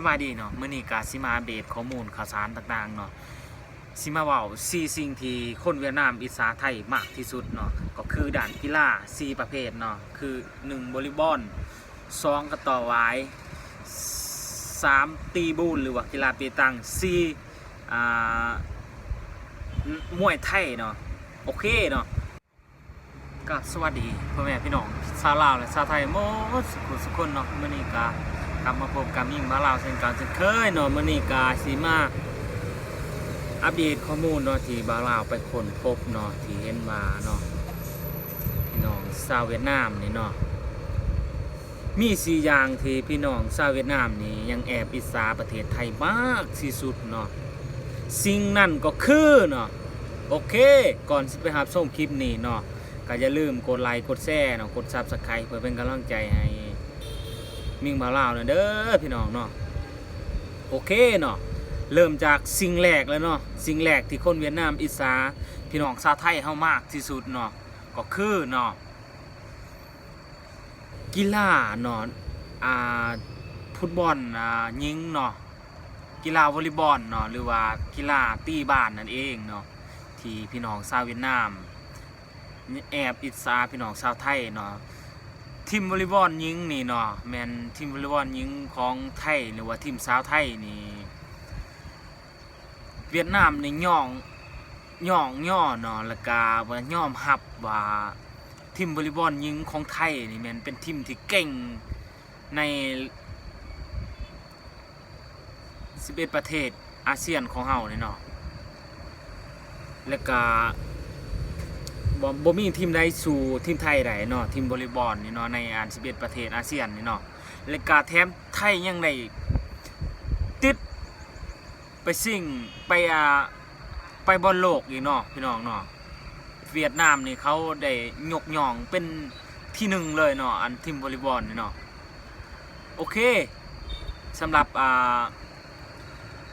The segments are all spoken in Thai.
สบายดีเนาะมื้อนี้ก็สิมาอัปเดข้อมูลข่าวสารต่างๆเนาะสิมาเว้า4สิ่งที่คนเวียดนามอิสาไทยมากที่สุดเนาะก็คือด้านกีฬา4ประเภทเนาะคือ1บอลลีบอล2กระต่อหวาย3ตีบูนหรือว่ากีฬาเปตัง4อ่ามวยไทยเนาะโอเคเนาะก็สวัสดีพ่อแม่พี่น้องชาวลาวและชาวไทยหมดสุขสุขคนเนาะมื้อนี้ก็ก ลับมาพบกับมิ่งมาลาวเช่นกันเช่นเคยเนาะมื้อนี้กาสิมาอัปเดตข้อมูลเนาะที่บาลาวไปค้นพบเนาะที่เห็นมาเนาะพี่น้องชาวเวียดนามนี่เนาะมีสี่อย่างที่พี่น้องชาวเวียดนามนี่ยังแอบอิจฉาประเทศไทยมากที่สุดเนาะสิ่งนั่นก็คือเนาะโอเค ก่อนไปรับชมคลิปนี้เนาะก็อย่าลืมกดไลค์กดแชร์เนาะกด Subscribe เพื่อเป็นกำลังใจให้ มิ่งมาลาวเนอะเด้อพี่น้องเนาะโอเคเนาะเริ่มจากสิ่งแรกแล้วเนาะสิ่งแรกที่คนเวียดนามอิสาพี่น้องชาวไทยเฮามากที่สุดเนาะก็คือเนาะกีฬาเนาะอ่าฟุตบอลอ่ายิงเนาะกีฬาวอลเลย์บอลเนาะหรือว่ากีฬาตีบ้านนั่นเองเนาะที่พี่น้องชาวเวียดนามแอบอิสาพี่น้องชาวไทยเนาะ ทีมวอลเลย์บอลหญิงนี่เนาะแมนทีมวอลเลย์บอลหญิงของไทยหรือว่าทีมสาวไทยนี่เวียดนามนี่ย่องย่องย่อเนาะแล้วก็ว่าย่อมรับว่าทีมวอลเลย์บอลหญิงของไทยนี่แมนเป็นทีมที่เก่งใน 11 ประเทศอาเซียนของเฮานี่เนาะแล้วก็ บ่บ่มีทีมใดสู่ทีมไทยได้เนาะทีมวอลเลย์บอลนี่เนาะในอัน11ประเทศอาเซียนนี่เนาะและก็แถมไทยยังได้ติดไปซิ่งไปอ่าไปบอลโลกอีกเนาะพี่น้องเนาะเวียดนามนี่เขาได้ยกย่องเป็นที่หนึ่งเลยเนาะอันทีมวอลเลย์บอลนี่เนาะโอเคสำหรับอ่า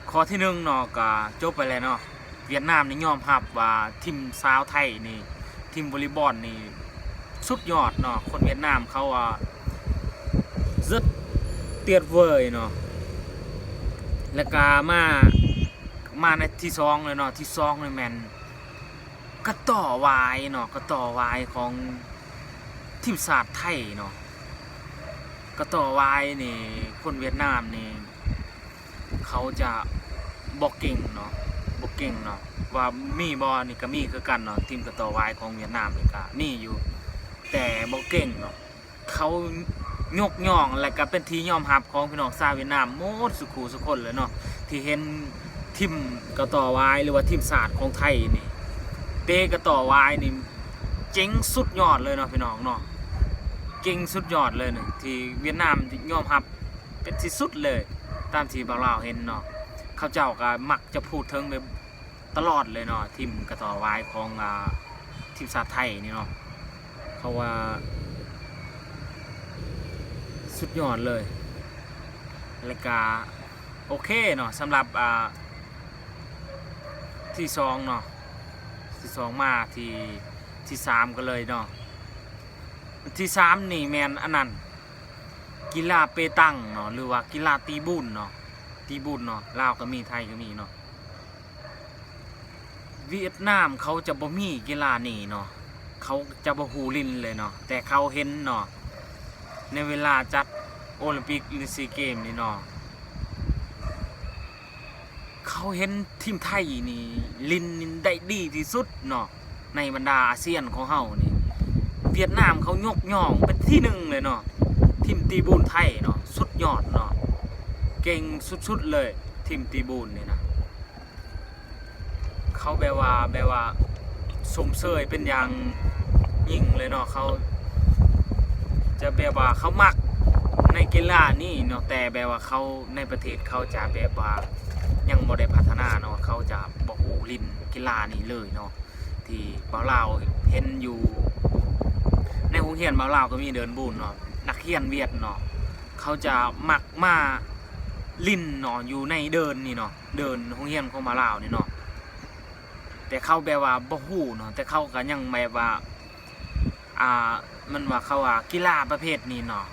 ข้อที่หนึ่งเนาะก็จบไปแล้วเนาะเวียดนามนี่ยอมรับว่าทีมสาวไทยนี่ ทีมวอลเลย์บอลนี่สุดยอดเนาะคนเวียดนามเขาอะซึดเตียดเวยเนาะแล้วก็มามาในที่สองเลยเนาะที่สองเลยแมนกระต่อวายเนาะกระต่อวายของทีมศาสตร์ไทยเนาะกระต่อวายนี่คนเวียดนามนี่เขาจะบอกเก่งเนาะบอกเก่งเนาะ ว่ามีบอลนี่ก็มีคือกันเนาะทีมกระต่อวายของเวียดนามนี่ก็มีอยู่ แต่บ่เก่งเนาะเขายกย่องและก็เป็นที่ยอมรับของพี่น้องชาวเวียดนามหมดสุขูสุคนเลยเนาะที่เห็นทีมกระต่อวายหรือว่าทีมศาสตร์ของไทยนี่เตะกระต่อวายนี่เจ๋งสุดยอดเลยเนาะพี่น้องเนาะเก่งสุดยอดเลยเนี่ยที่เวียดนามยอมรับเป็นที่สุดเลย ตามที่บางเราเห็นเนาะเขาเจ้าก็มักจะพูดถึงแบบ ตลอดเลยเนาะทีมกระต่อวายของอทีมชาติไทยนี่เนาะเขาว่า สุดยอดเลยแล้วก็โอเคเนาะสำหรับที่สองเนาะที่สองมาที่ที่สามก็เลยเนาะที่สามนี่แมนอันนั้นกีฬาเปตังเนาะหรือว่ากีฬาตีบุญเนาะตีบุญเนาะลาวก็มีไทยก็มีเนาะ เวียดนามเขาจะบ่มีกีฬานี่เนาะเขาจะบ่ฮูลินเลยเนาะแต่เขาเห็นเนาะในเวลาจัดโอลิมปิกหรือซีเกมนี่เนาะเขาเห็นทีมไทยนี่ลินได้ดีที่สุดเนาะในบรรดาอาเซียนของเฮานี่เวียดนามเขายกย่องเป็นที่หนึ่งเลยเนาะทีมตีบูนไทยเนาะสุดยอดเนาะเก่งสุดๆเลยทีมตีบูนนี่นะ เขาแบบว่าแบบว่าสมเสยเป็นอย่างยิ่งเลยเนาะเขา จะแบบว่าเขามักในกีฬานี่เนาะแต่แบบว่าเขาในประเทศเขาจะแบบว่ายังบ่ได้พัฒนาเนาะเขาจะบอกหูลินกีฬานี่เลยเนาะที่บาวลาเห็นอยู่ ในโรงเรียนบาวลาก็มีเดินบุญเนาะนักเรียนเวียดเนาะเขาจะมักมาลินเนาะอยู่ในเดินนี่เนาะเดินโรงเรียนของบาวลานี่เนาะ แต่เขาแบบว่าบ่ฮู้เนาะแต่เขาก็ยังแบบว่า อ่า มันว่าเขาว่ากีฬาประเภทนี้เนาะ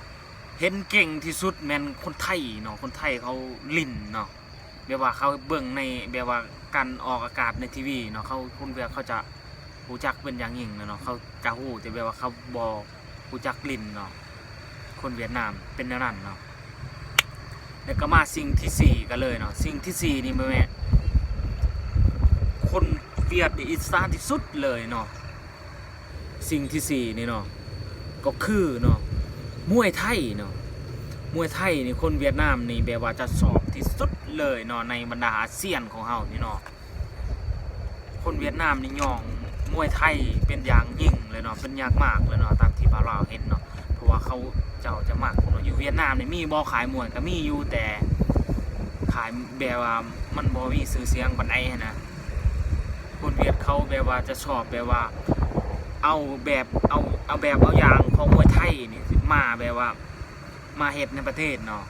เห็นเก่งที่สุดแมนคนไทยเนาะคนไทยเขาลิ่นเนาะแบบว่าเขาเบิ่งในแบบว่าการออกอากาศในทีวีเนาะเขาคนเวียเขาจะรู้จักเป็นอย่างยิ่งเนาะเขาจะฮู้แต่แบบว่าเขาบ่รู้จักลิ่นเนาะคนเวียดนามเป็นแนวนั้นเนาะแล้วก็มาสิ่งที่สี่กันเลยเนาะสิ่งที่สี่นี่แม่คน เวียดนี่อิสานที่สุดเลยเนาะสิ่งที่สี่นี่เนาะก็คือเนาะมวยไทยเนาะมวยไทยนี่คนเวียดนามนี่แบบว่าจะสอบที่สุดเลยเนาะในบรรดาอาเซียนของเฮานี่เนาะคนเวียดนามนี่ย่องมวยไทยเป็นอย่างยิ่งเลยเนาะเป็นอย่างมากเลยเนาะตามที่บาเราเห็นเนาะเพราะว่าเขาเจ้าจะมากเนาะอยู่เวียดนามนี่มีบ่ขายมวยก็มีอยู่แต่ขายแบบว่ามันบ่มีชื่อเสียงปานใดหั้นนะ คนเวียดเขาแบบว่าจะชอบแบบว่า เอาแบบเอาเอาแบบเอาอย่างของมวยไทยนี่มาแบบว่า มาเฮ็ดในประเทศเนาะ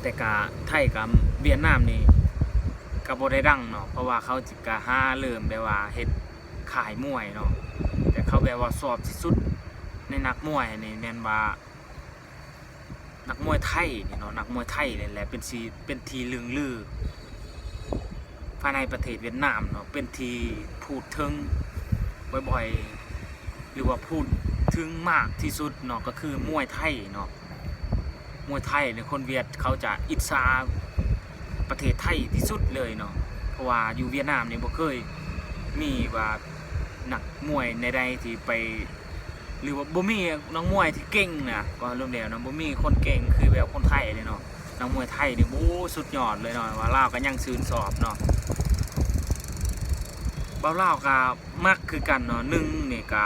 แต่กะไทยกับเวียดนามนี่ก็บ่ได้ดังเนาะเพราะว่าเขาจิกะหาเริ่มแบบว่าเฮ็ดขายมวยเนาะแต่เขาแบบว่าสอบที่สุดในนักมวยนี่แมนว่านักมวยไทยนี่เนาะนักมวยไทยนี่แหละเป็นสีเป็นทีลึงลือ ภายในประเทศเวียดนามเนาะเป็นทีพูดถึงบ่อยๆหรือว่าพูดถึงมากที่สุดเนาะก็คือมวยไทยเนาะมวยไทยเนี่ยคนเวียดเขาจะอิจฉาประเทศไทยที่สุดเลยเนาะเพราะว่าอยู่เวียดนามเนี่ยบ่เคยมีว่านักมวยในใดที่ไป หรือว่าบ่มีนักมวยที่เก่งนะก็เริ่มแล้วนาะบ่มีคนเก่งคือแบบคนไทยเลยเนาะ นักมวยไทยนี่โอ้สุดยอดเลยเนาะว่าลาวก็ยังซื่นสอบเนาะเบาเล่าวก็มักคือกันเนาะหนึ่งนี่ก็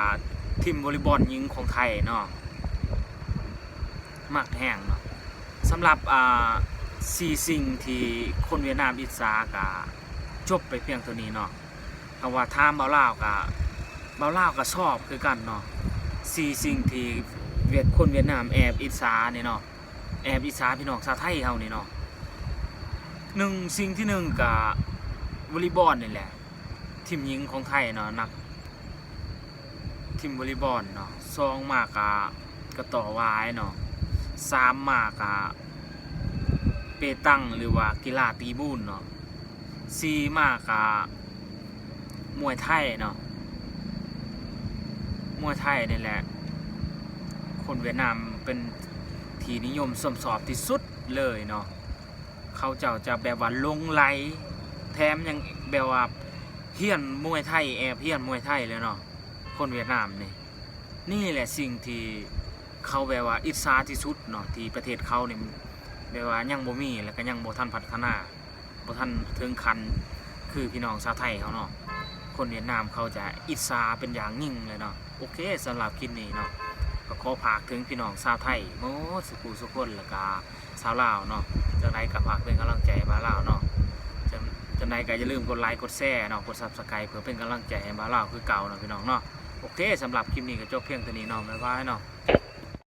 ทีมวอลเลย์บอลหญิงของไทยเนาะมักแห้งเนาะสำหรับอ่าสี่สิ่งที่คนเวียดนามอิจฉาก็จบไปเพียงเท่านี้เนาะคำว่าทามเบาเล่าวก็เบาเล่าวก็ชอบคือกันเนาะสี่สิ่งที่เวียดคนเวียดนามแอบอิจฉาเนี่ยเนาะ แอบอิจฉาพี่น้องชาวไทยเฮานี่เนาะหนึ่งสิ่งที่หนึ่งก็วอลเลย์บอลนี่แหละทีมหญิงของไทยเนาะนักทีมวอลเลย์บอลเนาะสองมากกะกระต่อวายเนาะสามมากกะเปตังหรือว่ากีฬาตีบูนเนาะสี่มากกะมวยไทยเนาะมวยไทยนี่แหละ คนเวียดนามเป็น ที่นิยมสมสอบที่สุดเลยเนาะเขาเจ้าจะแบบว่าลงไหลแถมยังแบบว่าเฮียนมวยไทยแอบเฮียนมวยไทยเลยเนาะคนเวียดนามนี่นี่แหละสิ่งที่เขาแบบว่าอิจฉาที่สุดเนาะที่ประเทศเขาเนี่ยแบบว่ายังบ่มีแล้วก็ยังบ่ทันพัฒนาบ่ทันถึงคันคือพี่น้องชาวไทยเขาเนาะคนเวียดนามเขาจะอิจฉาเป็นอย่างยิ่งเลยเนาะโอเคสำหรับคลิปนี้เนาะ ก็ขอฝากถึงพี่น้องชาวไทยโมสุกูสุขคนแล้วก็ชาวลาวเนาะจังไรก็ฝากเป็นกำลังใจมาลาวเนาะจะจะไรก็อย่าลืมกดไลค์กดแชร์เนาะกด subscribe เพื่อเป็นกำลังใจให้มาลาวคือเก่าเนาะพี่น้องเนาะโอเคสำหรับคลิปนี้ก็จบเพียงเท่านี้เนาะบ๊ายบายเนาะ